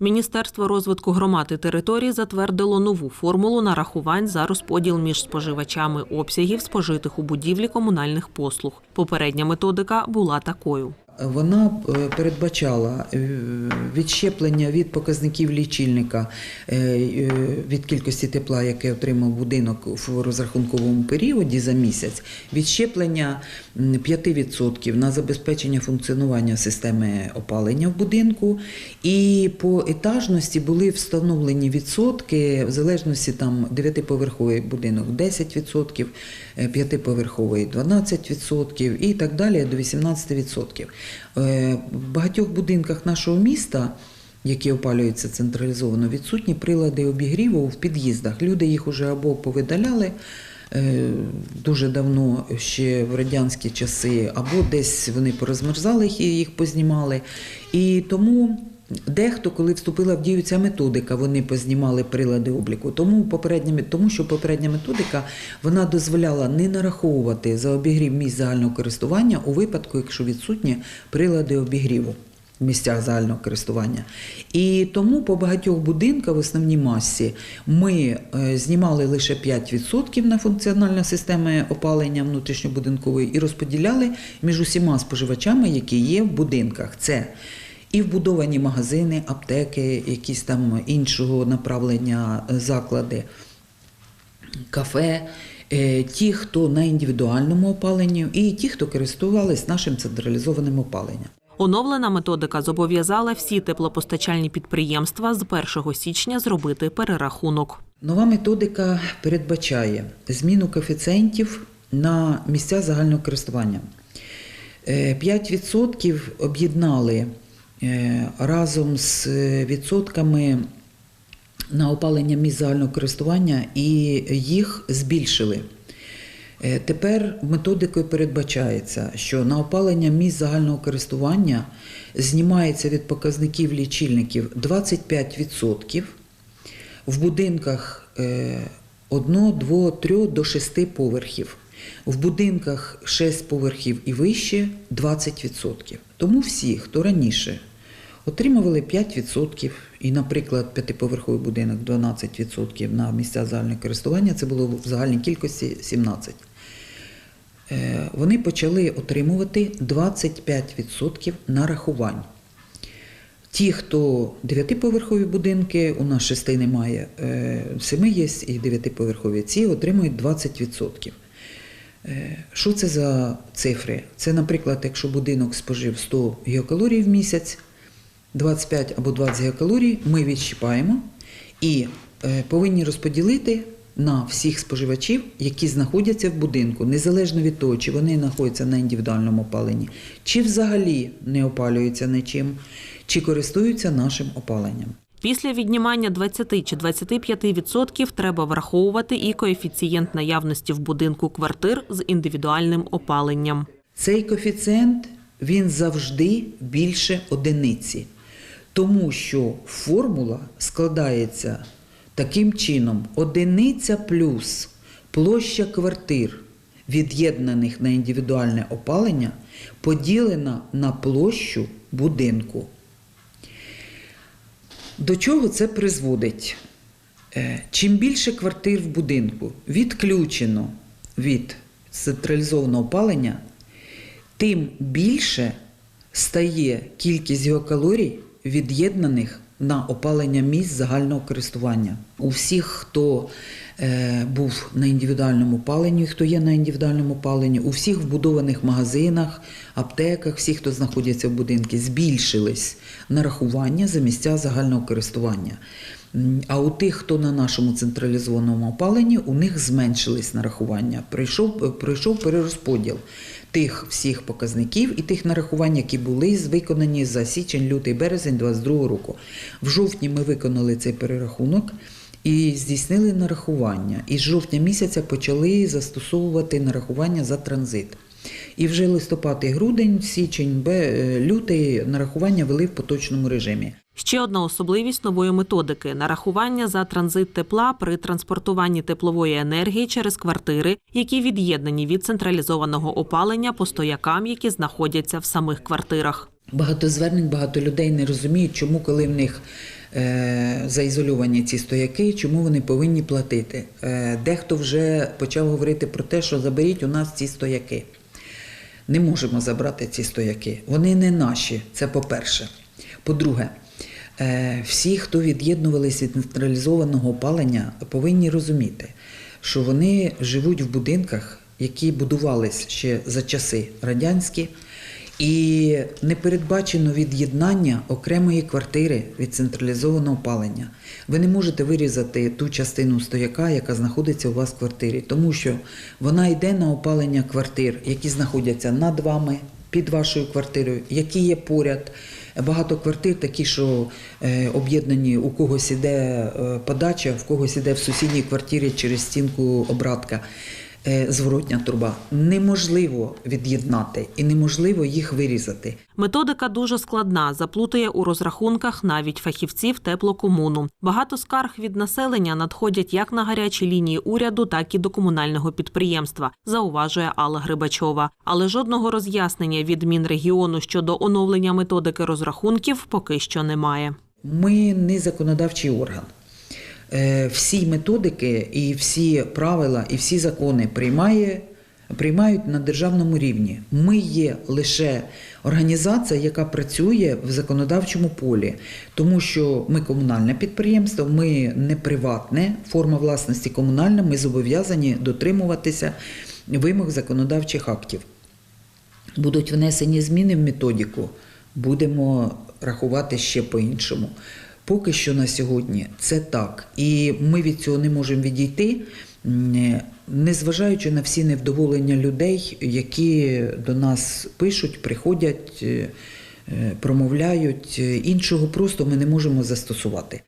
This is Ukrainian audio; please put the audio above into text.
Міністерство розвитку громад і територій затвердило нову формулу нарахувань за розподіл між споживачами обсягів спожитих у будівлі комунальних послуг. Попередня методика була такою. Вона е, передбачала е, відщеплення від показників лічильника е, від кількості тепла, яке отримав будинок в розрахунковому періоді за місяць, відщеплення м, 5% на забезпечення функціонування системи опалення в будинку. І по етажності були встановлені відсотки в залежності там 9-поверховий будинок 10%, е, 5-поверховий 12% і так далі до 18%. Е, В багатьох будинках нашого міста, які опалюються централізовано, відсутні прилади обігріву в під'їздах. Люди їх уже або повидаляли е, дуже давно, ще в радянські часи, або десь вони порозмерзали їх їх познімали. І тому. Дехто, коли вступила в дію ця методика, вони познімали прилади обліку. Тому попередня тому що попередня методика вона дозволяла не нараховувати за обігрів місць загального користування у випадку, якщо відсутні прилади обігріву в місцях загального користування. І тому по багатьох будинках в основній масі ми е, знімали лише 5% на функціональну систему опалення внутрішньобудинкової і розподіляли між усіма споживачами, які є в будинках. Це і вбудовані магазини, аптеки, якісь там іншого направлення е, заклади, кафе, е, ті, хто на індивідуальному опаленні, і ті, хто користувались нашим централізованим опаленням. Оновлена методика зобов'язала всі теплопостачальні підприємства з 1 січня зробити перерахунок. Нова методика передбачає зміну коефіцієнтів на місця загального користування. Е, 5% об'єднали е, разом з е, відсотками на опалення місць загального користування і їх збільшили. Е, Тепер методикою передбачається, що на опалення місць загального користування знімається від показників лічильників 25%, в будинках 1, 2, 3 до 6 поверхів. В будинках 6 поверхів і вище 20%. Тому всі, хто раніше отримували 5%, і, наприклад, п'ятиповерховий будинок 12% на місця загального користування, це було в загальній кількості 17%. Е, Вони почали отримувати 25% нарахувань. Ті, хто дев'ятиповерхові будинки, у нас шести немає, е, семи є і дев'ятиповерхові, ці отримують 20%. Е, Що це за цифри? Це, наприклад, якщо будинок спожив 100 гігакалорій в місяць, 25 або 20 гігакалорій ми відщипаємо і е, повинні розподілити на всіх споживачів, які знаходяться в будинку, незалежно від того, чи вони знаходяться на індивідуальному опаленні, чи взагалі не опалюються нічим, чи користуються нашим опаленням. Після віднімання 20 чи 25% треба враховувати і коефіцієнт наявності в будинку квартир з індивідуальним опаленням. Цей коефіцієнт він завжди більше одиниці, тому що формула складається таким чином: одиниця плюс площа квартир, від'єднаних на індивідуальне опалення, поділена на площу будинку. До чого це призводить? Е, Чим більше квартир в будинку відключено від централізованого опалення, тим більше стає кількість геокалорій, від'єднаних на опалення місць загального користування. У всіх, хто е, був на індивідуальному опаленні, хто є на індивідуальному опаленні, у всіх вбудованих магазинах, аптеках, всі, хто знаходяться в будинку, збільшились нарахування за місця загального користування. А у тих, хто на нашому централізованому опаленні, у них зменшились нарахування. Прийшов, пройшов перерозподіл тих всіх показників і тих нарахувань, які були виконані за січень, лютий, березень 2022 року. В жовтні ми виконали цей перерахунок. І здійснили нарахування. І з жовтня місяця почали застосовувати нарахування за транзит. І вже листопад і грудень, січень, бе- лютий нарахування вели в поточному режимі. Ще одна особливість нової методики нарахування за транзит тепла при транспортуванні теплової енергії через квартири, які від'єднані від централізованого опалення по стоякам, які знаходяться в самих квартирах. Багато звернень, багато людей не розуміють, чому, коли в них е, заізольовані ці стояки, чому вони повинні платити. Е, Дехто вже почав говорити про те, що заберіть у нас ці стояки. Не можемо забрати ці стояки. Вони не наші, це по-перше. По-друге, е, всі, хто від'єднувалися від централізованого опалення, повинні розуміти, що вони живуть в будинках, які будувались ще за часи радянські, і не передбачено від'єднання окремої квартири від централізованого опалення. Ви не можете вирізати ту частину стояка, яка знаходиться у вас в квартирі, тому що вона йде на опалення квартир, які знаходяться над вами, під вашою квартирою, які є поряд. Багато квартир такі, що е, об'єднані, у когось іде е, подача, в когось іде в сусідній квартирі через стінку обратка. Е, зворотня труба неможливо від'єднати і неможливо їх вирізати. Методика дуже складна, заплутає у розрахунках навіть фахівців теплокомуну. Багато скарг від населення надходять як на гарячі лінії уряду, так і до комунального підприємства, зауважує Алла Грибачова. Але жодного роз'яснення від Мінрегіону щодо оновлення методики розрахунків поки що немає. Ми не законодавчий орган. Е, Всі методики і всі правила, і всі закони приймає, приймають на державному рівні. Ми є лише організація, яка працює в законодавчому полі, тому що ми комунальне підприємство, ми не приватне, форма власності комунальна, ми зобов'язані дотримуватися вимог законодавчих актів. Будуть внесені зміни в методику, будемо рахувати ще по-іншому. Поки що на сьогодні це так. І ми від цього не можемо відійти, незважаючи на всі невдоволення людей, які до нас пишуть, приходять, е, е, промовляють. Іншого просто ми не можемо застосувати.